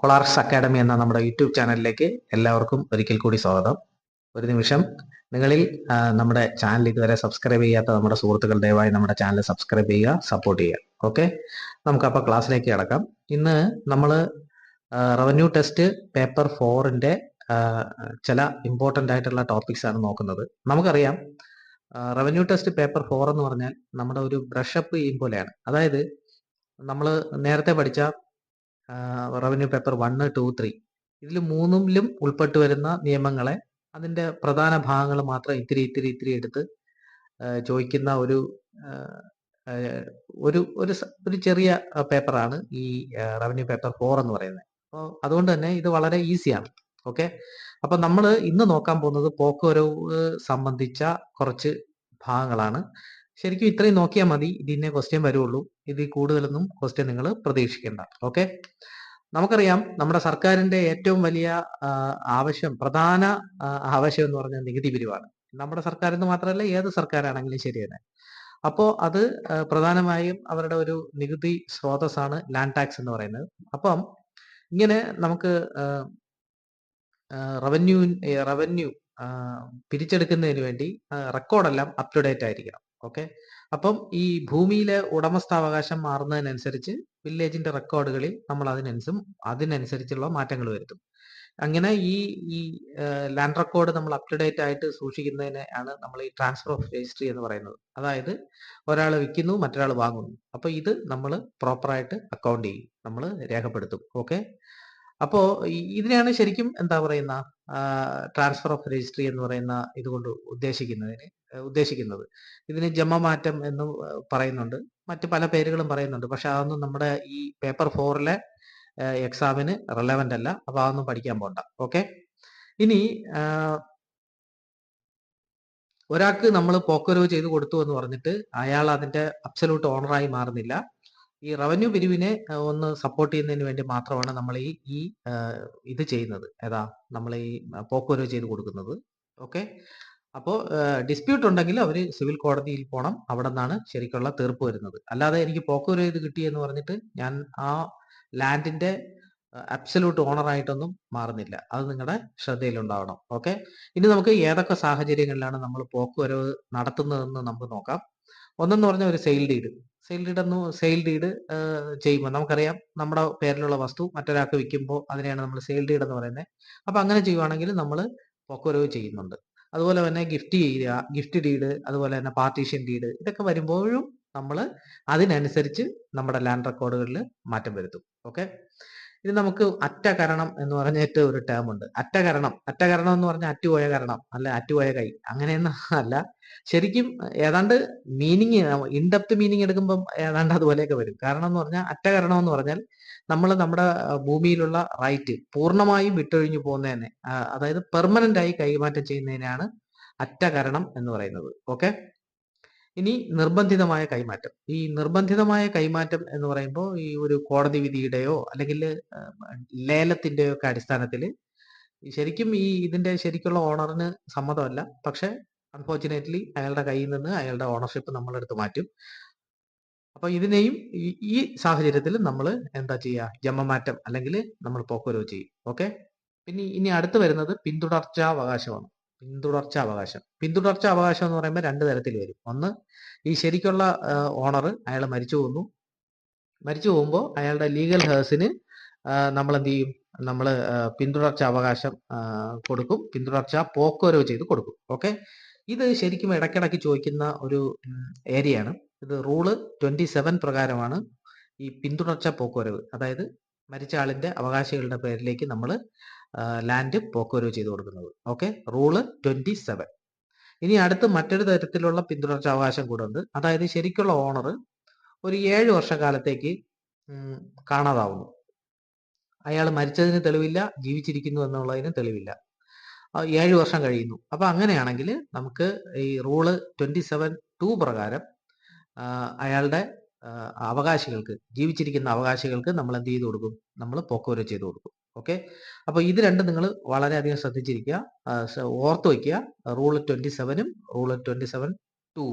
കൊളാർസ് academy എന്ന നമ്മുടെ YouTube ചാനലിലേക്ക് എല്ലാവർക്കും ഒരിക്കൽ കൂടി സ്വാഗതം. ഒരു നിമിഷം നിങ്ങളിൽ നമ്മുടെ ചാനൽ ഇതുവരെ സബ്സ്ക്രൈബ് ചെയ്യാത്ത നമ്മുടെ സുഹൃത്തുക്കൾ ദയവായി നമ്മുടെ ചാനൽ സബ്സ്ക്രൈബ് ചെയ്യുക സപ്പോർട്ട് ചെയ്യുക. ഓക്കെ? നമുക്ക് അപ്പോൾ ക്ലാസ്സിലേക്ക് കിടക്കാം. ഇന്ന് നമ്മൾ റവന്യൂ ടെസ്റ്റ് പേപ്പർ ഫോറിന്റെ ചില ഇമ്പോർട്ടന്റ് ആയിട്ടുള്ള ടോപ്പിക്സ് ആണ് നോക്കുന്നത്. നമുക്കറിയാം റവന്യൂ ടെസ്റ്റ് പേപ്പർ ഫോർ എന്ന് പറഞ്ഞാൽ നമ്മുടെ ഒരു ബ്രഷപ്പ് ചെയ്യും പോലെയാണ്. അതായത് നമ്മൾ നേരത്തെ പഠിച്ച revenue paper one two three. ഇതിൽ മൂന്നിലും ഉൾപ്പെട്ടു വരുന്ന നിയമങ്ങളെ അതിന്റെ പ്രധാന ഭാഗങ്ങൾ മാത്രം ഇത്തിരി ഇത്തിരി ഇത്തിരി എടുത്ത് ചോദിക്കുന്ന ഒരു ഒരു ഒരു ഒരു ചെറിയ പേപ്പറാണ് ഈ റവന്യൂ പേപ്പർ ഫോർ എന്ന് പറയുന്നത്. അപ്പോൾ അതുകൊണ്ട് തന്നെ ഇത് വളരെ ഈസിയാണ്. ഓക്കെ? അപ്പൊ നമ്മൾ ഇന്ന് നോക്കാൻ പോകുന്നത് പോക്കുവരവ് സംബന്ധിച്ച കുറച്ച് ഭാഗങ്ങളാണ്. ശരിക്കും ഇത്രയും നോക്കിയാൽ മതി. ഇതിന്നെ ക്വസ്റ്റ്യൻ വരുള്ളൂ. ഇതിൽ കൂടുതലൊന്നും ക്വസ്റ്റ്യൻ നിങ്ങൾ പ്രതീക്ഷിക്കേണ്ട. ഓക്കെ നമുക്കറിയാം നമ്മുടെ സർക്കാരിന്റെ ഏറ്റവും വലിയ ആവശ്യം പ്രധാന ആവശ്യം എന്ന് പറഞ്ഞാൽ നികുതി പിരിവാണ്. നമ്മുടെ സർക്കാർ മാത്രമല്ല ഏത് സർക്കാരാണെങ്കിലും ശരി തന്നെ. അപ്പോൾ അത് പ്രധാനമായും അവരുടെ ഒരു നികുതി സ്രോതസ്സാണ് ലാൻഡ് ടാക്സ് എന്ന് പറയുന്നത്. അപ്പം ഇങ്ങനെ നമുക്ക് റവന്യൂ റവന്യൂ പിരിച്ചെടുക്കുന്നതിന് വേണ്ടി റെക്കോർഡെല്ലാം അപ് ടു ഡേറ്റ് ആയിരിക്കണം. ഓക്കെ അപ്പം ഈ ഭൂമിയിലെ ഉടമസ്ഥാവകാശം മാറുന്നതിനനുസരിച്ച് വില്ലേജിന്റെ റെക്കോർഡുകളിൽ നമ്മൾ അതിനനുസരിച്ചും അതിനനുസരിച്ചുള്ള മാറ്റങ്ങൾ വരുത്തും. അങ്ങനെ ഈ ഈ ലാൻഡ് റെക്കോർഡ് നമ്മൾ അപ് ടു ഡേറ്റ് ആയിട്ട് സൂക്ഷിക്കുന്നതിനെ ആണ് നമ്മൾ ഈ ട്രാൻസ്ഫർ ഓഫ് രജിസ്ട്രി എന്ന് പറയുന്നത്. അതായത് ഒരാൾ വിൽക്കുന്നു മറ്റൊരാൾ വാങ്ങുന്നു. അപ്പൊ ഇത് നമ്മൾ പ്രോപ്പറായിട്ട് അക്കൗണ്ട് ചെയ്യും. നമ്മൾ രേഖപ്പെടുത്തും. ഓക്കെ അപ്പോ ഇതിനെയാണ് ശരിക്കും എന്താ പറയുന്ന ട്രാൻസ്ഫർ ഓഫ് രജിസ്ട്രി എന്ന് പറയുന്ന ഇതുകൊണ്ട് ഉദ്ദേശിക്കുന്നതിന് ഉദ്ദേശിക്കുന്നത്. ഇതിന് ജമമാറ്റം എന്ന് പറയുന്നുണ്ട്. മറ്റ് പല പേരുകളും പറയുന്നുണ്ട്. പക്ഷെ അതൊന്നും നമ്മുടെ ഈ പേപ്പർ ഫോറിലെ എക്സാമിന് റെലവെന്റ് അല്ല. അപ്പൊ അതൊന്നും പഠിക്കാൻ പോണ്ട. ഓക്കെ? ഇനി ഒരാൾക്ക് നമ്മൾ പോക്കരോ ചെയ്ത് കൊടുത്തു എന്ന് പറഞ്ഞിട്ട് അയാൾ അതിന്റെ അബ്സലൂട്ട് ഓണറായി മാറുന്നില്ല. ഈ റവന്യൂ പിരിവിനെ ഒന്ന് സപ്പോർട്ട് ചെയ്യുന്നതിന് വേണ്ടി മാത്രമാണ് നമ്മൾ ഈ ഈ ഇത് ചെയ്യുന്നത്. ഏതാ? നമ്മൾ ഈ പോക്കുവരവ് ചെയ്ത് കൊടുക്കുന്നത്. ഓക്കെ? അപ്പോൾ ഡിസ്പ്യൂട്ട് ഉണ്ടെങ്കിൽ അവർ സിവിൽ കോടതിയിൽ പോകണം അവിടെ നിന്നാണ് ശരിക്കുള്ള തീർപ്പ് വരുന്നത്. അല്ലാതെ എനിക്ക് പോക്കുവരവ് ചെയ്ത് കിട്ടി എന്ന് പറഞ്ഞിട്ട് ഞാൻ ആ ലാൻഡിന്റെ അബ്സല്യൂട്ട് ഓണർ ആയിട്ടൊന്നും മാറുന്നില്ല. അത് നിങ്ങളുടെ ശ്രദ്ധയിലുണ്ടാവണം. ഓക്കെ? ഇനി നമുക്ക് ഏതൊക്കെ സാഹചര്യങ്ങളിലാണ് നമ്മൾ പോക്കുവരവ് നടത്തുന്നതെന്ന് നമുക്ക് നോക്കാം. ഒന്നെന്ന് പറഞ്ഞ ഒരു സെയിൽ ഡീഡ് സെയിൽ ഡീഡ് എന്ന് സെയിൽ ഡീഡ് ചെയ്യുമ്പോൾ നമുക്കറിയാം നമ്മുടെ പേരിലുള്ള വസ്തു മറ്റൊരാൾക്ക് വിൽക്കുമ്പോൾ അതിനെയാണ് നമ്മൾ സെയിൽ ഡീഡ് എന്ന് പറയുന്നത് അപ്പോൾ അങ്ങനെ ചെയ്യുവാണെങ്കിൽ നമ്മൾ പൊക്കുരവ് ചെയ്യുന്നുണ്ട്. അതുപോലെ തന്നെ ഗിഫ്റ്റ് ചെയ്യുക ഗിഫ്റ്റ് ഡീഡ് അതുപോലെ തന്നെ പാർട്ടീഷൻ ഡീഡ് ഇതൊക്കെ വരുമ്പോഴും നമ്മൾ അതിനനുസരിച്ച് നമ്മുടെ ലാൻഡ് റെക്കോർഡുകളിൽ മാറ്റം വരുത്തും. ഓക്കെ ഇത് നമുക്ക് അറ്റകരണം എന്ന് പറഞ്ഞിട്ട് ഒരു ടേം ഉണ്ട്. അറ്റകരണം. അറ്റകരണം എന്ന് പറഞ്ഞാൽ അറ്റുപോയ കരണം അല്ല? അറ്റുപോയ കൈ. അങ്ങനെയൊന്നും അല്ല. ശരിക്കും ഏതാണ്ട് മീനിങ് ഇൻഡെപ്ത് മീനിങ് എടുക്കുമ്പം ഏതാണ്ട് അതുപോലെയൊക്കെ വരും. കാരണം എന്ന് പറഞ്ഞാൽ അറ്റകരണം എന്ന് പറഞ്ഞാൽ നമ്മൾ നമ്മുടെ ഭൂമിയിലുള്ള റൈറ്റ് പൂർണമായും വിട്ടൊഴിഞ്ഞു പോകുന്നതിനെ അതായത് പെർമനന്റ് ആയി കൈമാറ്റം ചെയ്യുന്നതിനാണ് അറ്റകരണം എന്ന് പറയുന്നത്. ഓക്കെ ഇനി നിർബന്ധിതമായ കൈമാറ്റം. ഈ നിർബന്ധിതമായ കൈമാറ്റം എന്ന് പറയുമ്പോൾ ഈ ഒരു കോടതി വിധിയുടെയോ അല്ലെങ്കിൽ ലേലത്തിന്റെയോ ഒക്കെ അടിസ്ഥാനത്തിൽ ശരിക്കും ഈ ഇതിന്റെ ശരിക്കുള്ള ഓണറിന് സമ്മതമല്ല. പക്ഷെ അൺഫോർച്ചുനേറ്റ്ലി അയാളുടെ കയ്യിൽ നിന്ന് അയാളുടെ ഓണർഷിപ്പ് നമ്മളെടുത്ത് മാറ്റും. അപ്പൊ ഇതിനെയും ഈ- സാഹചര്യത്തിൽ നമ്മൾ എന്താ ചെയ്യുക ജമ്മമാറ്റം അല്ലെങ്കിൽ നമ്മൾ പോക്കുവരവ് ചെയ്യും. ഓക്കെ? പിന്നെ ഇനി അടുത്ത് വരുന്നത് പിന്തുടർച്ചാ അവകാശമാണ് പിന്തുടർച്ച അവകാശം. പിന്തുടർച്ച അവകാശം എന്ന് പറയുമ്പോൾ രണ്ട് തരത്തിൽ വരും. ഒന്ന് ഈ ശരിക്കുള്ള ഓണർ അയാൾ മരിച്ചു പോകുന്നു മരിച്ചു പോകുമ്പോൾ അയാളുടെ ലീഗൽ ഹേഴ്സിന് നമ്മൾ എന്ത് ചെയ്യും? നമ്മൾ പിന്തുടർച്ച അവകാശം കൊടുക്കും. പിന്തുടർച്ച പോക്കോരോ ചെയ്ത് കൊടുക്കും. ഓക്കെ? ഇത് ശരിക്കും ഇടയ്ക്കിടയ്ക്ക് ചോദിക്കുന്ന ഒരു ഏരിയയാണ് ഇത് റൂൾ ട്വന്റി സെവൻ പ്രകാരമാണ് ഈ പിന്തുടർച്ച പോക്കുവരവ് അതായത് മരിച്ച ആളിന്റെ അവകാശികളുടെ പേരിലേക്ക് നമ്മൾ ലാൻഡ് പോക്കുവരവ് ചെയ്ത് കൊടുക്കുന്നത്. ഓക്കെ റൂൾ ട്വന്റി സെവൻ ഇനി അടുത്ത് മറ്റൊരു തരത്തിലുള്ള പിന്തുടർച്ച അവകാശം കൂടെ ഉണ്ട്. അതായത് ശരിക്കുള്ള ഓണർ ഒരു ഏഴ് വർഷക്കാലത്തേക്ക് കാണാതാവുന്നു. അയാൾ മരിച്ചതിന് തെളിവില്ല ജീവിച്ചിരിക്കുന്നു എന്നുള്ളതിന് തെളിവില്ല. ഏഴ് വർഷം കഴിയുന്നു. അപ്പൊ അങ്ങനെയാണെങ്കിൽ നമുക്ക് ഈ റൂൾ ട്വന്റി സെവൻ ടു പ്രകാരം അയാളുടെ അവകാശികൾക്ക് ജീവിച്ചിരിക്കുന്ന അവകാശികൾക്ക് നമ്മൾ എന്ത് ചെയ്തു കൊടുക്കും? നമ്മൾ പോക്കുവരവ് ചെയ്തു കൊടുക്കും. ഓക്കെ? അപ്പോൾ ഇത് രണ്ടും നിങ്ങൾ വളരെയധികം ശ്രദ്ധിച്ചിരിക്കുക. ഓർത്ത് വയ്ക്കുക റൂൾ ട്വന്റി സെവനും റൂൾ ട്വന്റി സെവൻ ടു.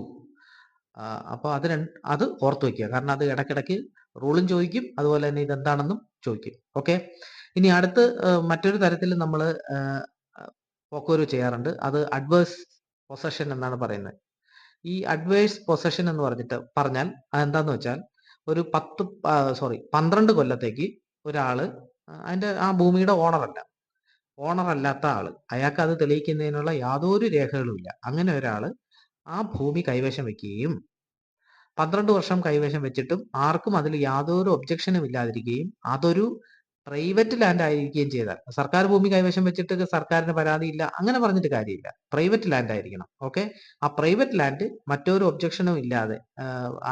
അപ്പോൾ അത് അത് ഓർത്ത് വയ്ക്കുക കാരണം അത് ഇടയ്ക്കിടയ്ക്ക് റൂളും ചോദിക്കും. അതുപോലെ തന്നെ ഇതെന്താണെന്നും ചോദിക്കും. ഓക്കെ? ഇനി അടുത്ത് മറ്റൊരു തരത്തിൽ നമ്മൾ പോക്കോരു ചെയ്യാറുണ്ട്. അത് അഡ്വേഴ്സ് പൊസഷൻ എന്നാണ് പറയുന്നത്. ഈ അഡ്വേഴ്സ് പൊസഷൻ എന്ന് പറഞ്ഞിട്ട് പറഞ്ഞാൽ അതെന്താന്ന് വെച്ചാൽ ഒരു പത്ത് സോറി പന്ത്രണ്ട് കൊല്ലത്തേക്ക് ഒരാൾ അതിന്റെ ആ ഭൂമിയുടെ ഓണറല്ല ഓണറല്ലാത്ത ആൾ. അയാൾക്ക് അത് തെളിയിക്കുന്നതിനുള്ള യാതൊരു രേഖകളുമില്ല അങ്ങനെ ഒരാൾ ആ ഭൂമി കൈവശം വെക്കുകയും പന്ത്രണ്ട് വർഷം കൈവശം വെച്ചിട്ടും ആർക്കും അതിൽ യാതൊരു ഒബ്ജക്ഷനും ഇല്ലാതിരിക്കുകയും അതൊരു പ്രൈവറ്റ് ലാൻഡ് ആയിരിക്കുകയും ചെയ്താൽ. സർക്കാർ ഭൂമി കൈവശം വെച്ചിട്ട് സർക്കാരിന് പരാതിയില്ല അങ്ങനെ പറഞ്ഞിട്ട് കാര്യമില്ല. പ്രൈവറ്റ് ലാൻഡ് ആയിരിക്കണം. ഓക്കെ ആ പ്രൈവറ്റ് ലാൻഡ് മറ്റൊരു ഒബ്ജക്ഷനും ഇല്ലാതെ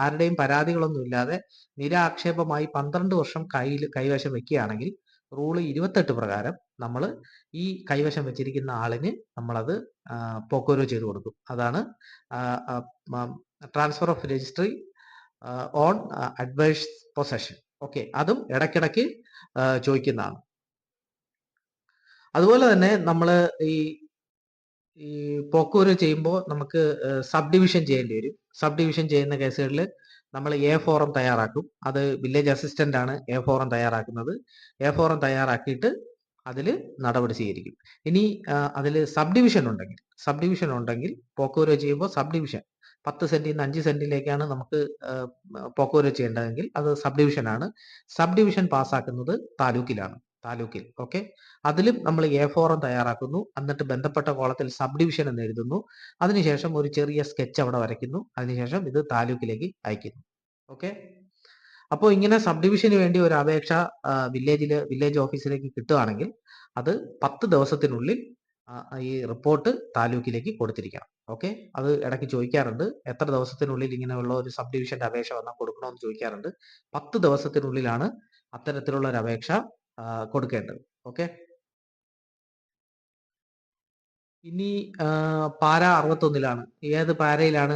ആരുടെയും പരാതികളൊന്നും ഇല്ലാതെ നിരാക്ഷേപമായി പന്ത്രണ്ട് വർഷം കയ്യിൽ കൈവശം വെക്കുകയാണെങ്കിൽ റൂൾ ഇരുപത്തെട്ട് പ്രകാരം നമ്മൾ ഈ കൈവശം വെച്ചിരിക്കുന്ന ആളിന് നമ്മളത് പോക്കോരോ ചെയ്ത് കൊടുക്കും. അതാണ് transfer of registry on adverse possession okay അതും ഇടയ്ക്കിടയ്ക്ക് ചോദിക്കുന്നതാണ്. അതുപോലെ തന്നെ നമ്മൾ ഈ ഈ പോക്കൂര് ചെയ്യുമ്പോൾ നമുക്ക് സബ് ഡിവിഷൻ ചെയ്യേണ്ടി വരും. സബ് ഡിവിഷൻ ചെയ്യുന്ന കേസുകളിൽ നമ്മൾ എ ഫോറം തയ്യാറാക്കും. അത് വില്ലേജ് അസിസ്റ്റന്റ് ആണ് എ ഫോറം തയ്യാറാക്കുന്നത്. എ ഫോറം തയ്യാറാക്കിയിട്ട് അതിൽ നടപടി സ്വീകരിക്കും. ഇനി അതിൽ സബ് ഡിവിഷൻ ഉണ്ടെങ്കിൽ സബ് ഡിവിഷൻ ഉണ്ടെങ്കിൽ പോക്കോരോ ചെയ്യുമ്പോൾ സബ് ഡിവിഷൻ പത്ത് സെന്റിൽ നിന്ന് അഞ്ച് സെന്റിലേക്കാണ് നമുക്ക് പോക്കോരോ ചെയ്യേണ്ടതെങ്കിൽ അത് സബ് ഡിവിഷൻ ആണ്. സബ് ഡിവിഷൻ പാസ്സാക്കുന്നത് താലൂക്കിലാണ്. താലൂക്കിൽ. ഓക്കെ? അതിലും നമ്മൾ എ ഫോറം തയ്യാറാക്കുന്നു. എന്നിട്ട് ബന്ധപ്പെട്ട കോളത്തിൽ സബ് ഡിവിഷൻ എന്ന് എഴുതുന്നു. അതിനുശേഷം ഒരു ചെറിയ സ്കെച്ച് അവിടെ വരയ്ക്കുന്നു. അതിനുശേഷം ഇത് താലൂക്കിലേക്ക് അയക്കുന്നു ഓക്കെ? അപ്പോൾ ഇങ്ങനെ സബ് ഡിവിഷന് വേണ്ടി ഒരു അപേക്ഷ വില്ലേജിൽ വില്ലേജ് ഓഫീസിലേക്ക് കിട്ടുകയാണെങ്കിൽ അത് പത്ത് ദിവസത്തിനുള്ളിൽ ഈ റിപ്പോർട്ട് താലൂക്കിലേക്ക് കൊടുത്തിരിക്കണം. ഓക്കെ? അത് ഇടയ്ക്ക് ചോദിക്കാറുണ്ട്. എത്ര ദിവസത്തിനുള്ളിൽ ഇങ്ങനെയുള്ള ഒരു സബ് ഡിവിഷന്റെ അപേക്ഷ വന്നാൽ കൊടുക്കണമെന്ന് ചോദിക്കാറുണ്ട്. പത്ത് ദിവസത്തിനുള്ളിലാണ് അത്തരത്തിലുള്ള ഒരു അപേക്ഷ കൊടുക്കേണ്ടത്. ഓക്കെ? ഇനി പാര അറുപത്തൊന്നിലാണ്. ഏത് പാരയിലാണ്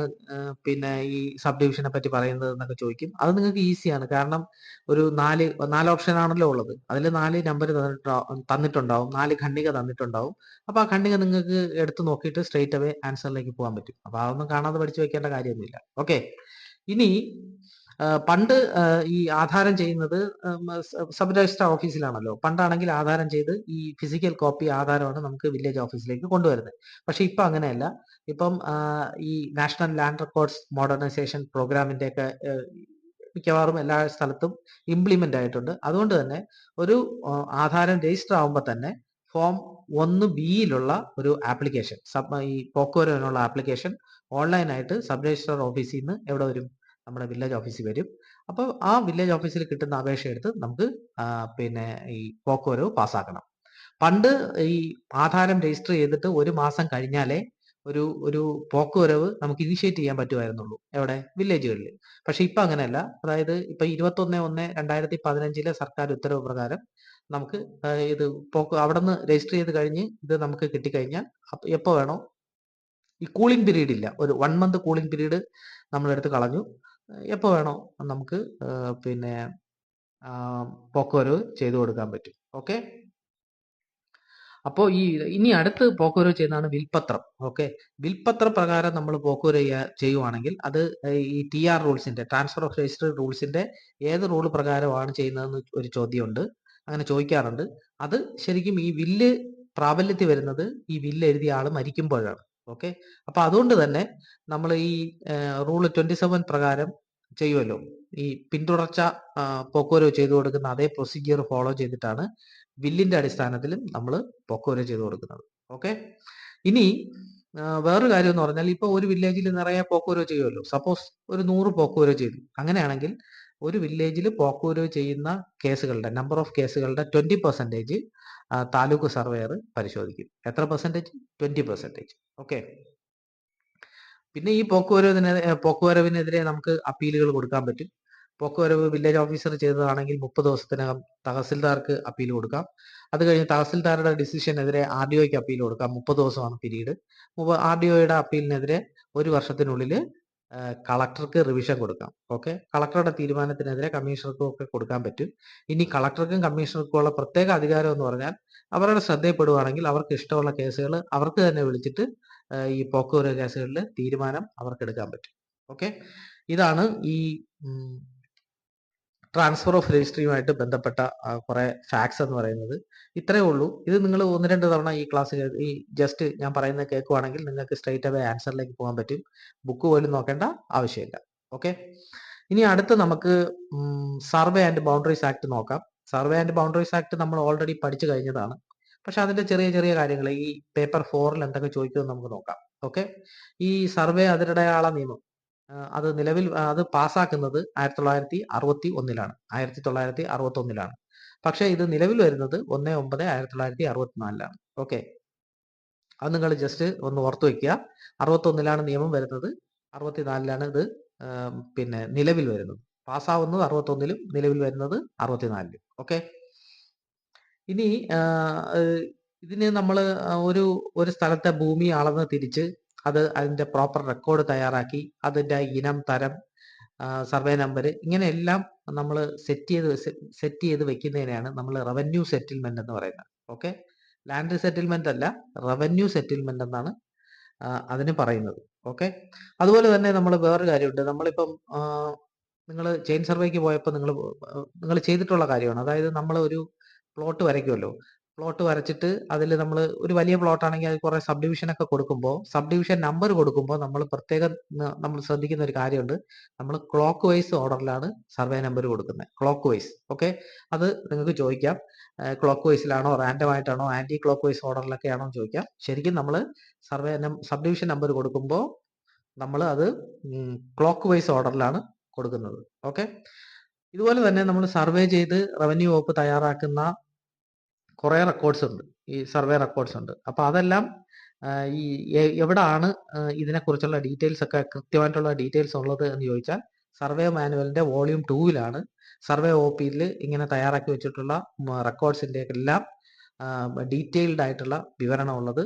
പിന്നെ ഈ സബ് ഡിവിഷനെ പറ്റി പറയുന്നത് എന്നൊക്കെ ചോദിക്കും. അത് നിങ്ങൾക്ക് ഈസിയാണ്. കാരണം ഒരു നാല് നാല് ഓപ്ഷൻ ആണല്ലോ ഉള്ളത്. അതിൽ നാല് നമ്പർ തന്നിട്ടുണ്ടാവും. നാല് ഖണ്ഡിക തന്നിട്ടുണ്ടാവും. അപ്പൊ ആ ഖണ്ഡിക നിങ്ങൾക്ക് എടുത്ത് നോക്കിയിട്ട് സ്ട്രേറ്റ് അവേ ആൻസറിലേക്ക് പോകാൻ പറ്റും. അപ്പൊ അതൊന്നും കാണാതെ പഠിച്ചു വെക്കേണ്ട കാര്യമൊന്നുമില്ല. ഓക്കെ? ഇനി പണ്ട് ഈ ആധാരം ചെയ്യുന്നത് സബ് രജിസ്റ്റർ ഓഫീസിലാണല്ലോ. പണ്ടാണെങ്കിൽ ആധാരം ചെയ്ത് ഈ ഫിസിക്കൽ കോപ്പി ആധാരമാണ് നമുക്ക് വില്ലേജ് ഓഫീസിലേക്ക് കൊണ്ടുവരുന്നത്. പക്ഷെ ഇപ്പൊ അങ്ങനെയല്ല. ഇപ്പം ഈ നാഷണൽ ലാൻഡ് റെക്കോർഡ്സ് മോഡേണൈസേഷൻ പ്രോഗ്രാമിന്റെ ഒക്കെ മിക്കവാറും എല്ലാ സ്ഥലത്തും ഇംപ്ലിമെന്റ് ആയിട്ടുണ്ട്. അതുകൊണ്ട് തന്നെ ഒരു ആധാരം രജിസ്റ്റർ ആവുമ്പോൾ തന്നെ ഫോം ഒന്ന് ബിയിലുള്ള ഒരു ആപ്ലിക്കേഷൻ സബ് ഈ പോക്കോരോനുള്ള ആപ്ലിക്കേഷൻ ഓൺലൈനായിട്ട് സബ് രജിസ്ട്രാർ ഓഫീസിൽ നിന്ന് എവിടെ വരും? നമ്മുടെ വില്ലേജ് ഓഫീസിൽ വരും. അപ്പോൾ ആ വില്ലേജ് ഓഫീസിൽ കിട്ടുന്ന അപേക്ഷ എടുത്ത് നമുക്ക് പിന്നെ ഈ പോക്കോരോ പാസ്സാക്കണം. പണ്ട് ഈ ആധാരം രജിസ്റ്റർ ചെയ്തിട്ട് ഒരു മാസം കഴിഞ്ഞാലേ ഒരു ഒരു പോക്കുവരവ് നമുക്ക് ഇനിഷ്യേറ്റ് ചെയ്യാൻ പറ്റുമായിരുന്നുള്ളൂ എവിടെ? വില്ലേജുകളിൽ പക്ഷെ ഇപ്പൊ അങ്ങനെയല്ല. അതായത് ഇപ്പൊ ഇരുപത്തൊന്ന് ഒന്ന് രണ്ടായിരത്തി പതിനഞ്ചിലെ സർക്കാർ ഉത്തരവ് പ്രകാരം നമുക്ക് ഇത് പോക്ക് അവിടെ നിന്ന് രജിസ്റ്റർ ചെയ്ത് കഴിഞ്ഞ് ഇത് നമുക്ക് കിട്ടിക്കഴിഞ്ഞാൽ എപ്പോ വേണോ ഈ കൂളിംഗ് പീരീഡ് ഇല്ല. ഒരു വൺ മന്ത് കൂളിംഗ് പീരീഡ് നമ്മളെടുത്ത് കളഞ്ഞു. എപ്പോൾ വേണോ നമുക്ക് പിന്നെ പോക്കോരോ ചെയ്തു കൊടുക്കാൻ പറ്റും. ഓക്കെ? അപ്പോൾ ഈ ഇനി അടുത്ത് പോക്കോരോ ചെയ്യുന്നതാണ് വിൽപത്രം. ഓക്കെ? വിൽപത്ര പ്രകാരം നമ്മൾ പോക്കോരോ ചെയ്യുവാണെങ്കിൽ അത് ഈ ടി ആർ റൂൾസിന്റെ ട്രാൻസ്ഫർ ഓഫ് രജിസ്റ്റർ റൂൾസിന്റെ ഏത് റൂൾ പ്രകാരമാണ് ചെയ്യുന്നതെന്ന് ഒരു ചോദ്യമുണ്ട്. അങ്ങനെ ചോദിക്കാറുണ്ട്. അത് ശരിക്കും ഈ വില്ല് പ്രാബല്യത്തിൽ വരുന്നത് ഈ വില്ല് എഴുതിയ ആൾ മരിക്കുമ്പോഴാണ്. ഓക്കെ? അപ്പൊ അതുകൊണ്ട് തന്നെ നമ്മൾ ഈ റൂൾ ട്വന്റി സെവൻ പ്രകാരം ചെയ്യുമല്ലോ ഈ പിന്തുടർച്ച പോക്കോരോ ചെയ്തു കൊടുക്കുന്ന അതേ പ്രൊസീജിയർ ഫോളോ ചെയ്തിട്ടാണ് വില്ലിന്റെ അടിസ്ഥാനത്തിലും നമ്മൾ പോക്കോരോ ചെയ്തു കൊടുക്കുന്നത്. ഓക്കെ? ഇനി വേറൊരു കാര്യം എന്ന് പറഞ്ഞാൽ ഇപ്പൊ ഒരു വില്ലേജിൽ നിറയെ പോക്കോരോ ചെയ്യുമല്ലോ സപ്പോസ് ഒരു നൂറ് പോക്കോരോ ചെയ്തു. അങ്ങനെയാണെങ്കിൽ ഒരു വില്ലേജിൽ പോക്കോരോ ചെയ്യുന്ന കേസുകളുടെ നമ്പർ ഓഫ് കേസുകളുടെ ട്വന്റി പെർസെന്റേജ് താലൂക്ക് സർവേയർ പരിശോധിക്കും. എത്ര പെർസെന്റേജ് ട്വന്റി പെർസെന്റേജ് ഓക്കെ പിന്നെ ഈ പോക്കുവരവിനെതിരെ പോക്കുവരവിനെതിരെ നമുക്ക് അപ്പീലുകൾ കൊടുക്കാൻ പറ്റും. പോക്കുവരവ് വില്ലേജ് ഓഫീസർ ചെയ്തതാണെങ്കിൽ മുപ്പത് ദിവസത്തിനകം തഹസിൽദാർക്ക് അപ്പീൽ കൊടുക്കാം. അത് കഴിഞ്ഞ് തഹസിൽദാരുടെ ഡിസിഷനെതിരെ ആർ ഡി ഒക്ക് അപ്പീൽ കൊടുക്കാം. മുപ്പത് ദിവസമാണ് പിരീഡ്. ആർ ഡി ഒയുടെ അപ്പീലിനെതിരെ ഒരു വർഷത്തിനുള്ളിൽ കളക്ടർക്ക് റിവിഷൻ കൊടുക്കാം. ഓക്കെ? കളക്ടറുടെ തീരുമാനത്തിനെതിരെ കമ്മീഷണർക്കും ഒക്കെ കൊടുക്കാൻ പറ്റും. ഇനി കളക്ടർക്കും കമ്മീഷണർക്കും ഉള്ള പ്രത്യേക അധികാരം എന്ന് പറഞ്ഞാൽ അവരുടെ ശ്രദ്ധയപ്പെടുവാണെങ്കിൽ അവർക്ക് ഇഷ്ടമുള്ള കേസുകൾ അവർക്ക് തന്നെ വിളിച്ചിട്ട് ഈ പോക്കുവരവ് കേസുകളിൽ തീരുമാനം അവർക്ക് എടുക്കാൻ പറ്റും. ഓക്കെ? ഇതാണ് ഈ ട്രാൻസ്ഫർ ഓഫ് രജിസ്ട്രിയുമായിട്ട് ബന്ധപ്പെട്ട കുറെ ഫാക്ട്സ് എന്ന് പറയുന്നത്. ഇത്രയേ ഉള്ളൂ. ഇത് നിങ്ങൾ ഒന്ന് രണ്ട് തവണ ഈ ക്ലാസ് ഈ ജസ്റ്റ് ഞാൻ പറയുന്നത് കേൾക്കുവാണെങ്കിൽ നിങ്ങൾക്ക് സ്ട്രെയിറ്റ് അവേ ആൻസറിലേക്ക് പോകാൻ പറ്റും. ബുക്ക് പോലും നോക്കേണ്ട ആവശ്യമില്ല. ഓക്കെ ഇനി അടുത്ത് നമുക്ക് സർവേ ആൻഡ് ബൗണ്ടറീസ് ആക്ട് നോക്കാം. സർവേ ആൻഡ് ബൗണ്ടറീസ് ആക്ട് നമ്മൾ ഓൾറെഡി പഠിച്ചു കഴിഞ്ഞതാണ്. പക്ഷെ അതിന്റെ ചെറിയ ചെറിയ കാര്യങ്ങൾ ഈ പേപ്പർ ഫോറിൽ എന്തൊക്കെ ചോദിക്കുമെന്ന് നമുക്ക് നോക്കാം. ഓക്കെ ഈ സർവേ അതിരടയാള നിയമം. അത് നിലവിൽ അത് പാസ്സാക്കുന്നത് ആയിരത്തി തൊള്ളായിരത്തി അറുപത്തി ഒന്നിലാണ് ആയിരത്തി തൊള്ളായിരത്തി അറുപത്തി ഒന്നിലാണ് പക്ഷെ ഇത് നിലവിൽ വരുന്നത് ഒന്ന് ഒമ്പത് ആയിരത്തി തൊള്ളായിരത്തി അറുപത്തിനാലിലാണ് ഓക്കെ. അത് നിങ്ങൾ ജസ്റ്റ് ഒന്ന് ഓർത്തു വെക്കുക. അറുപത്തൊന്നിലാണ് നിയമം വരുന്നത്. അറുപത്തിനാലിലാണ് ഇത് പിന്നെ നിലവിൽ വരുന്നത്. പാസ്സാവുന്നത് അറുപത്തൊന്നിലും നിലവിൽ വരുന്നത് അറുപത്തിനാലിലും. ഓക്കെ. ഇനി ഇതിന് നമ്മൾ ഒരു ഒരു സ്ഥലത്തെ ഭൂമി അളന്ന് തിരിച്ച് അത് അതിന്റെ പ്രോപ്പർ റെക്കോർഡ് തയ്യാറാക്കി അതിന്റെ ഇനം തരം സർവേ നമ്പർ ഇങ്ങനെയെല്ലാം നമ്മൾ സെറ്റ് ചെയ്ത് സെറ്റ് ചെയ്ത് വെക്കുന്നതിനെയാണ് നമ്മൾ റവന്യൂ സെറ്റിൽമെന്റ് എന്ന് പറയുന്നത്. ഓക്കെ ലാൻഡ് സെറ്റിൽമെന്റ് അല്ല റവന്യൂ സെറ്റിൽമെന്റ് എന്നാണ് അതിന് പറയുന്നത്. ഓക്കെ അതുപോലെ തന്നെ നമ്മൾ വേറൊരു കാര്യമുണ്ട്. നമ്മളിപ്പം നിങ്ങൾ ചെയിൻ സർവേക്ക് പോയപ്പോൾ നിങ്ങൾ നിങ്ങൾ ചെയ്തിട്ടുള്ള കാര്യമാണ്. അതായത് നമ്മൾ ഒരു പ്ലോട്ട് വരയ്ക്കുമല്ലോ. പ്ലോട്ട് വരച്ചിട്ട് അതിൽ നമ്മൾ ഒരു വലിയ പ്ലോട്ട് ആണെങ്കിൽ അത് കുറെ സബ് ഡിവിഷൻ ഒക്കെ കൊടുക്കുമ്പോൾ സബ് ഡിവിഷൻ നമ്പർ കൊടുക്കുമ്പോൾ നമ്മൾ പ്രത്യേകം നമ്മൾ ശ്രദ്ധിക്കുന്ന ഒരു കാര്യമുണ്ട്. നമ്മൾ ക്ലോക്ക് വൈസ് ഓർഡറിലാണ് സർവേ നമ്പർ കൊടുക്കുന്നത് ക്ലോക്ക് വൈസ് ഓക്കെ അത് നിങ്ങൾക്ക് ചോദിക്കാം. ക്ലോക്ക് വൈസിലാണോ റാൻഡം ആയിട്ടാണോ ആന്റി ക്ലോക്ക് വൈസ് ഓർഡറിലൊക്കെ ആണോ ചോദിക്കാം. ശരിക്കും നമ്മൾ സർവേ സബ് ഡിവിഷൻ നമ്പർ കൊടുക്കുമ്പോൾ നമ്മൾ അത് ക്ലോക്ക് വൈസ് ഓർഡറിലാണ് കൊടുക്കുന്നത്. ഓക്കെ ഇതുപോലെ തന്നെ നമ്മൾ സർവേ ചെയ്ത് റവന്യൂ വകുപ്പ് തയ്യാറാക്കുന്ന കുറേ റെക്കോർഡ്സ് ഉണ്ട്. ഈ സർവേ റെക്കോർഡ്സ് ഉണ്ട്. അപ്പോൾ അതെല്ലാം ഈ എവിടാണ് ഇതിനെക്കുറിച്ചുള്ള ഡീറ്റെയിൽസ് ഒക്കെ കൃത്യമായിട്ടുള്ള ഡീറ്റെയിൽസ് ഉള്ളത് എന്ന് ചോദിച്ചാൽ സർവേ മാനുവലിന്റെ വോളിയൂം ടൂവിലാണ് സർവേ ഒ പിയിൽ ഇങ്ങനെ തയ്യാറാക്കി വെച്ചിട്ടുള്ള റെക്കോർഡ്സിന്റെ എല്ലാം ഡീറ്റെയിൽഡ് ആയിട്ടുള്ള വിവരണം ഉള്ളത്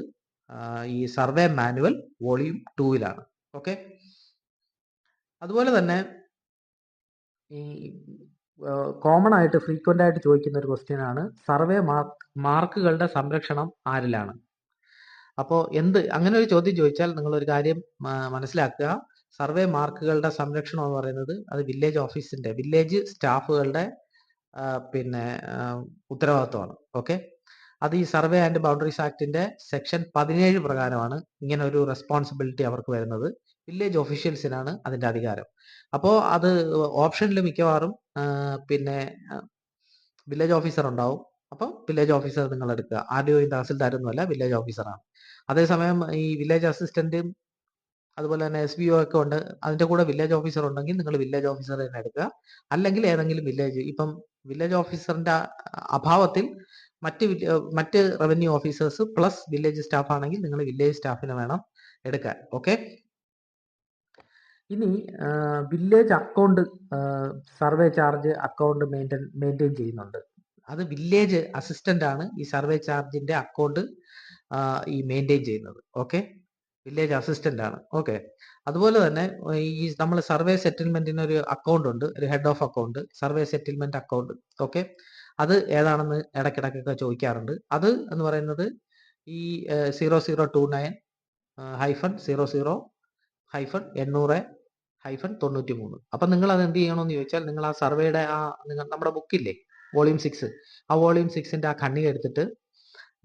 ഈ സർവേ മാനുവൽ വോളിയൂം ടൂവിലാണ് ഓക്കെ അതുപോലെ തന്നെ ഈ കോമൺ ആയിട്ട് ഫ്രീക്വന്റ് ആയിട്ട് ചോദിക്കുന്ന ഒരു ക്വസ്റ്റ്യൻ ആണ് സർവേ മാർക്കുകളുടെ സംരക്ഷണം ആരിലാണ്? അപ്പോൾ എന്ത് അങ്ങനെ ഒരു ചോദ്യം ചോദിച്ചാൽ നിങ്ങൾ ഒരു കാര്യം മനസ്സിലാക്കുക. സർവേ മാർക്കുകളുടെ സംരക്ഷണം എന്ന് പറയുന്നത് അത് വില്ലേജ് ഓഫീസിന്റെ വില്ലേജ് സ്റ്റാഫുകളുടെ പിന്നെ ഉത്തരവാദിത്വമാണ്. ഓക്കെ അത് ഈ സർവേ ആൻഡ് ബൗണ്ടറീസ് ആക്ടിന്റെ സെക്ഷൻ പതിനേഴ് പ്രകാരമാണ് ഇങ്ങനെ ഒരു റെസ്പോൺസിബിലിറ്റി അവർക്ക് വരുന്നത്. വില്ലേജ് ഒഫീഷ്യൽസിനാണ് അതിന്റെ അധികാരം. അപ്പോൾ അത് ഓപ്ഷനിൽ മിക്കവാറും പിന്നെ വില്ലേജ് ഓഫീസർ ഉണ്ടാവും. അപ്പോൾ വില്ലേജ് ഓഫീസർ നിങ്ങൾ എടുക്കുക ആർ ഡി തഹസിൽദാരൊന്നും അല്ല വില്ലേജ് ഓഫീസറാണ് അതേസമയം ഈ വില്ലേജ് അസിസ്റ്റന്റും അതുപോലെ തന്നെ എസ് ബി ഒ ഒക്കെ ഉണ്ട്. അതിന്റെ കൂടെ വില്ലേജ് ഓഫീസർ ഉണ്ടെങ്കിൽ നിങ്ങൾ വില്ലേജ് ഓഫീസർ തന്നെ എടുക്കുക. അല്ലെങ്കിൽ ഏതെങ്കിലും വില്ലേജ് ഇപ്പം വില്ലേജ് ഓഫീസറിന്റെ അഭാവത്തിൽ മറ്റ് മറ്റ് revenue officers plus village staff ആണെങ്കിൽ നിങ്ങൾ വില്ലേജ് സ്റ്റാഫിനെ വേണം എടുക്കാൻ. ഓക്കെ ഇനി village account survey charge account maintain maintain ചെയ്യുന്നുണ്ട്. അത് വില്ലേജ് അസിസ്റ്റന്റ് ആണ് ഈ സർവേ ചാർജിന്റെ അക്കൗണ്ട് ഈ മെയിന്റെയിൻ ചെയ്യുന്നത്. ഓക്കെ വില്ലേജ് അസിസ്റ്റന്റ് ആണ്. ഓക്കെ അതുപോലെ തന്നെ ഈ നമ്മൾ സർവേ സെറ്റിൽമെന്റിന് ഒരു അക്കൗണ്ട് ഉണ്ട്. ഒരു head of account survey settlement account okay അത് ഏതാണെന്ന് ഇടയ്ക്കിടയ്ക്കൊക്കെ ചോദിക്കാറുണ്ട്. അത് എന്ന് പറയുന്നത് ഈ zero zero two nine hyphen zero zero hyphen എണ്ണൂറ് ഹൈഫൺ തൊണ്ണൂറ്റി മൂന്ന് അപ്പൊ നിങ്ങൾ അത് എന്ത് ചെയ്യണമെന്ന് ചോദിച്ചാൽ നിങ്ങൾ ആ സർവേയുടെ ആ നിങ്ങൾ നമ്മുടെ ബുക്കില്ലേ വോളിയം സിക്സ് ആ വോളിയം സിക്സിന്റെ ആ കണ്ണിക എടുത്തിട്ട്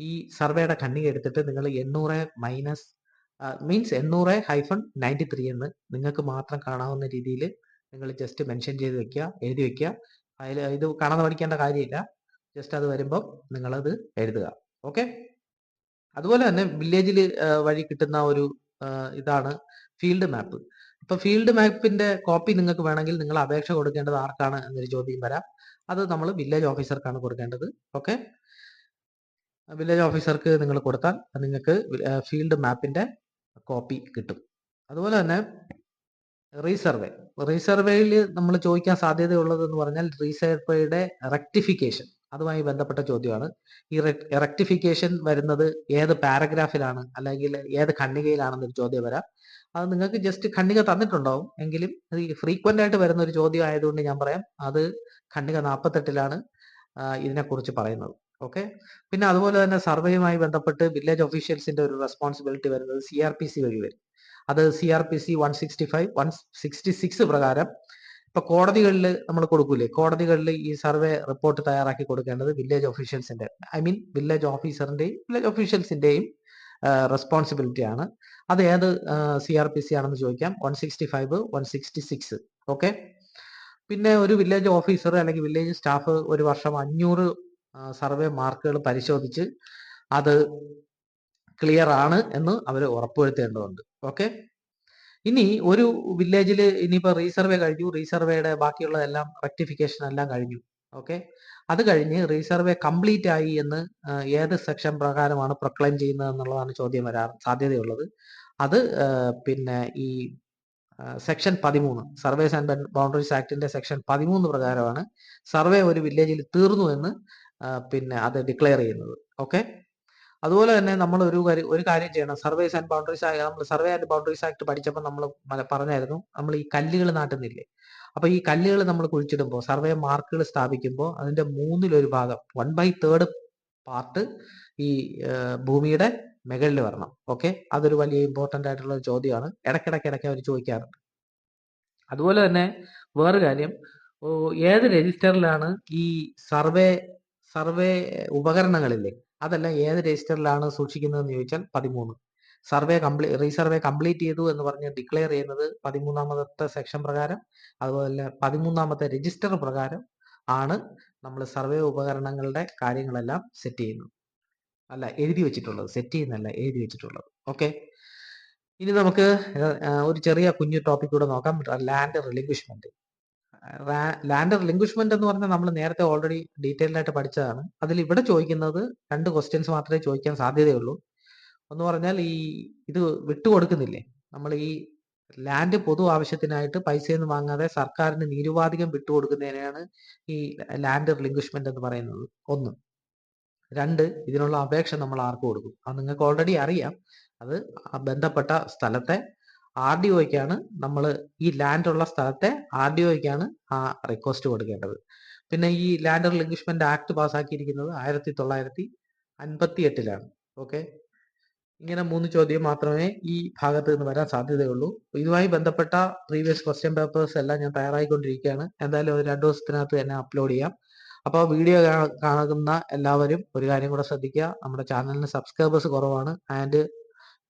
ഈ സർവേയുടെ കണ്ണിക എടുത്തിട്ട് നിങ്ങൾ എണ്ണൂറ് മൈനസ് മീൻസ് എണ്ണൂറ് ഹൈഫൺ നയന്റി ത്രീ എന്ന് നിങ്ങൾക്ക് മാത്രം കാണാവുന്ന രീതിയിൽ നിങ്ങൾ ജസ്റ്റ് മെൻഷൻ ചെയ്ത് വെക്കുക എഴുതി വെക്കുക. അതിൽ ഇത് കാണാതെ പഠിക്കേണ്ട കാര്യമില്ല. ജസ്റ്റ് അത് വരുമ്പോൾ നിങ്ങളത് എഴുതുക. ഓക്കെ അതുപോലെ തന്നെ വില്ലേജിൽ വഴി കിട്ടുന്ന ഒരു ഇതാണ് ഫീൽഡ് മാപ്പ് ഇപ്പൊ ഫീൽഡ് മാപ്പിന്റെ കോപ്പി നിങ്ങൾക്ക് വേണമെങ്കിൽ നിങ്ങൾ അപേക്ഷ കൊടുക്കേണ്ടത് ആർക്കാണ് എന്നൊരു ചോദ്യം വരാം. അത് നമ്മൾ വില്ലേജ് ഓഫീസർക്കാണ് കൊടുക്കേണ്ടത്. ഓക്കെ വില്ലേജ് ഓഫീസർക്ക് നിങ്ങൾ കൊടുത്താൽ നിങ്ങൾക്ക് ഫീൽഡ് മാപ്പിന്റെ കോപ്പി കിട്ടും. അതുപോലെ തന്നെ റീസർവേ റീസർവേയിൽ നമ്മൾ ചോദിക്കാൻ സാധ്യതയുള്ളത് എന്ന് പറഞ്ഞാൽ റീസർവേയുടെ റെക്ടിഫിക്കേഷൻ അതുമായി ബന്ധപ്പെട്ട ചോദ്യമാണ്. ഈ റെക്ടിഫിക്കേഷൻ വരുന്നത് ഏത് പാരഗ്രാഫിലാണ് അല്ലെങ്കിൽ ഏത് ഖണ്ഡികയിലാണെന്നൊരു ചോദ്യം വരാം. അത് നിങ്ങൾക്ക് ജസ്റ്റ് ഖണ്ഡിക തന്നിട്ടുണ്ടാവും. എങ്കിലും അത് ഫ്രീക്വന്റ് ആയിട്ട് വരുന്ന ഒരു ചോദ്യം ആയതുകൊണ്ട് ഞാൻ പറയാം അത് ഖണ്ഡിക നാൽപ്പത്തെട്ടിലാണ് ഇതിനെക്കുറിച്ച് പറയുന്നത്. ഓക്കെ പിന്നെ അതുപോലെ തന്നെ സർവേയുമായി ബന്ധപ്പെട്ട് വില്ലേജ് ഒഫീഷ്യൽസിന്റെ ഒരു റെസ്പോൺസിബിലിറ്റി വരുന്നത് സി ആർ പി സി വഴി വരും. അത് C R P C one sixty five one sixty six പ്രകാരം ഇപ്പൊ കോടതികളിൽ നമ്മൾ കൊടുക്കൂലേ? കോടതികളിൽ ഈ സർവേ റിപ്പോർട്ട് തയ്യാറാക്കി കൊടുക്കേണ്ടത് വില്ലേജ് ഒഫീഷ്യൽസിന്റെ ഐ മീൻ വില്ലേജ് ഓഫീസറിന്റെയും വില്ലേജ് ഒഫീഷ്യൽസിന്റെയും റെസ്പോൺസിബിലിറ്റി ആണ്. അത് ഏത് സി ആർ പി സി ആണെന്ന് ചോദിക്കാം. One sixty five one sixty six okay പിന്നെ ഒരു വില്ലേജ് ഓഫീസർ അല്ലെങ്കിൽ വില്ലേജ് സ്റ്റാഫ് ഒരു വർഷം അഞ്ഞൂറ് സർവേ മാർക്കുകൾ പരിശോധിച്ച് അത് ക്ലിയർ ആണ് എന്ന് അവർ ഉറപ്പുവരുത്തേണ്ടതുണ്ട്. ഓക്കെ ഇനി ഒരു വില്ലേജിൽ ഇനിയിപ്പോൾ റീസർവേ കഴിഞ്ഞു. റീസർവേയുടെ ബാക്കിയുള്ളതെല്ലാം റെക്ടിഫിക്കേഷൻ എല്ലാം കഴിഞ്ഞു. ഓക്കെ അത് കഴിഞ്ഞ് റീസർവേ കംപ്ലീറ്റ് ആയി എന്ന് ഏത് സെക്ഷൻ പ്രകാരമാണ് പ്രൊക്ലൈം ചെയ്യുന്നത് എന്നുള്ളതാണ് ചോദ്യം വരാൻ സാധ്യതയുള്ളത്. അത് പിന്നെ ഈ സെക്ഷൻ പതിമൂന്ന് സർവേസ് ആൻഡ് ബൗണ്ടറീസ് ആക്ടിന്റെ സെക്ഷൻ പതിമൂന്ന് പ്രകാരമാണ് സർവേ ഒരു വില്ലേജിൽ തീർന്നു എന്ന് പിന്നെ അത് ഡിക്ലെയർ ചെയ്യുന്നത്. ഓക്കെ അതുപോലെ തന്നെ നമ്മൾ ഒരു കാര്യം ഒരു കാര്യം ചെയ്യണം. സർവേസ് ആൻഡ് ബൗണ്ടറീസ് നമ്മൾ സർവേ ആൻഡ് ബൗണ്ടറീസ് ആക്ട് പഠിച്ചപ്പോൾ നമ്മൾ പറഞ്ഞായിരുന്നു നമ്മൾ ഈ കല്ലുകൾ നാട്ടുന്നില്ലേ? അപ്പൊ ഈ കല്ലുകൾ നമ്മൾ കുഴിച്ചിടുമ്പോൾ സർവേ മാർക്കുകൾ സ്ഥാപിക്കുമ്പോൾ അതിന്റെ മൂന്നിലൊരു ഭാഗം വൺ ബൈ തേർഡ് പാർട്ട് ഈ ഭൂമിയുടെ മുകളിൽ വരണം. ഓക്കെ? അതൊരു വലിയ ഇമ്പോർട്ടന്റ് ആയിട്ടുള്ള ഒരു ചോദ്യമാണ്. ഇടയ്ക്കിടയ്ക്ക് ഇടയ്ക്ക് അവർ ചോദിക്കാറുണ്ട്. അതുപോലെ തന്നെ വേറൊരു കാര്യം ഏത് രജിസ്റ്ററിലാണ് ഈ സർവേ സർവേ ഉപകരണങ്ങളില്ലേ? അതെല്ലാം ഏത് രജിസ്റ്ററിലാണ് സൂക്ഷിക്കുന്നതെന്ന് ചോദിച്ചാൽ പതിമൂന്ന്. സർവേ കംപ്ലീ റീസർവേ കംപ്ലീറ്റ് ചെയ്തു എന്ന് പറഞ്ഞ് ഡിക്ലെയർ ചെയ്യുന്നത് പതിമൂന്നാമത്തെ സെക്ഷൻ പ്രകാരം അതുപോലെ പതിമൂന്നാമത്തെ രജിസ്റ്റർ പ്രകാരം ആണ് നമ്മൾ സർവേ ഉപകരണങ്ങളുടെ കാര്യങ്ങളെല്ലാം സെറ്റ് ചെയ്യുന്നത്. അല്ല എഴുതി വെച്ചിട്ടുള്ളത് സെറ്റ് ചെയ്യുന്നല്ല എഴുതി വെച്ചിട്ടുള്ളത്. ഓക്കെ ഇനി നമുക്ക് ഒരു ചെറിയ കുഞ്ഞു ടോപ്പിക് കൂടെ നോക്കാം. ലാൻഡ് റിലിംഗ്വിഷ്മെന്റ് ലാൻഡ് റിലിംഗ്വിഷ്മെന്റ് എന്ന് പറഞ്ഞാൽ നമ്മൾ നേരത്തെ ഓൾറെഡി ഡീറ്റെയിൽഡ് ആയിട്ട് പഠിച്ചതാണ്. അതിൽ ഇവിടെ ചോദിക്കുന്നത് രണ്ട് ക്വസ്റ്റ്യൻസ് മാത്രമേ ചോദിക്കാൻ സാധ്യതയുള്ളൂ. ഒന്ന് പറഞ്ഞാൽ ഈ ഇത് വിട്ടുകൊടുക്കുന്നില്ലേ നമ്മൾ ഈ ലാൻഡ് പൊതു ആവശ്യത്തിനായിട്ട് പൈസയൊന്നും വാങ്ങാതെ സർക്കാരിന് നിരുപാധികം വിട്ടുകൊടുക്കുന്നതിനെയാണ് ഈ ലാൻഡ് റിലിംഗ്വിഷ്മെന്റ് എന്ന് പറയുന്നത്. ഒന്ന്. രണ്ട് ഇതിനുള്ള അപേക്ഷ നമ്മൾ ആർക്ക് കൊടുക്കും? അത് നിങ്ങൾക്ക് ഓൾറെഡി അറിയാം. അത് ബന്ധപ്പെട്ട സ്ഥലത്തെ ആർ ഡി ഒക്കാണ് നമ്മൾ ഈ ലാൻഡ് ഉള്ള സ്ഥലത്തെ ആർ ഡി ഒക്കാണ് ആ റിക്വസ്റ്റ് കൊടുക്കേണ്ടത്. പിന്നെ ഈ ലാൻഡ് റിലിംഗ്വിഷ്മെന്റ് ആക്ട് പാസ്സാക്കിയിരിക്കുന്നത് ആയിരത്തി തൊള്ളായിരത്തി അൻപത്തി എട്ടിലാണ് ഓക്കെ? ഇങ്ങനെ മൂന്ന് ചോദ്യം മാത്രമേ ഈ ഭാഗത്ത് നിന്ന് വരാൻ സാധ്യതയുള്ളൂ. ഇതുമായി ബന്ധപ്പെട്ട പ്രീവിയസ് ക്വസ്റ്റ്യൻ പേപ്പേഴ്സ് എല്ലാം ഞാൻ തയ്യാറായിക്കൊണ്ടിരിക്കുകയാണ്. എന്തായാലും ഒരു രണ്ട് ദിവസത്തിനകത്ത് തന്നെ അപ്ലോഡ് ചെയ്യാം. അപ്പോൾ വീഡിയോ കാണുന്ന എല്ലാവരും ഒരു കാര്യം കൂടെ ശ്രദ്ധിക്കുക. നമ്മുടെ ചാനലിന് സബ്സ്ക്രൈബേഴ്സ് കുറവാണ്. And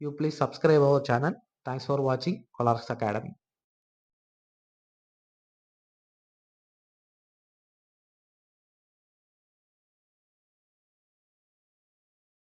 you please subscribe our channel thanks for watching കൊളാർസ് academy